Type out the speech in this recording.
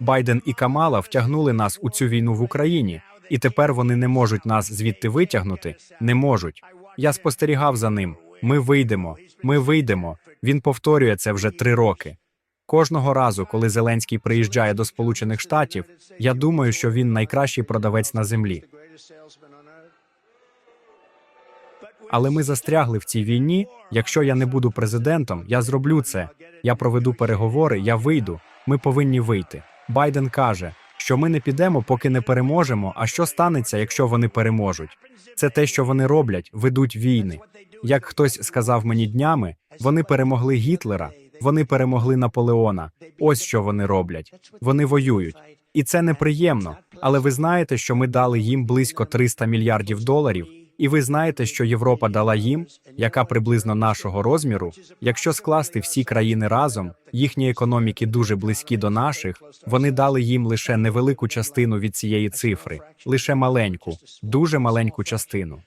Байден і Камала втягнули нас у цю війну в Україні, і тепер вони не можуть нас звідти витягнути. Не можуть. Я спостерігав за ним. Ми вийдемо, ми вийдемо. Він повторює це вже три роки. Кожного разу, коли Зеленський приїжджає до Сполучених Штатів, я думаю, що він найкращий продавець на землі. Але ми застрягли в цій війні. Якщо я не буду президентом, я зроблю це. Я проведу переговори, я вийду. Ми повинні вийти. Байден каже, що ми не підемо, поки не переможемо. А що станеться, якщо вони переможуть? Це те, що вони роблять, ведуть війни. Як хтось сказав мені днями, вони перемогли Гітлера, вони перемогли Наполеона. Ось що вони роблять. Вони воюють. І це неприємно. Але ви знаєте, що ми дали їм близько 300 мільярдів доларів. І ви знаєте, що Європа дала їм, яка приблизно нашого розміру. Якщо скласти всі країни разом, їхні економіки дуже близькі до наших. Вони дали їм лише невелику частину від цієї цифри, лише маленьку, дуже маленьку частину.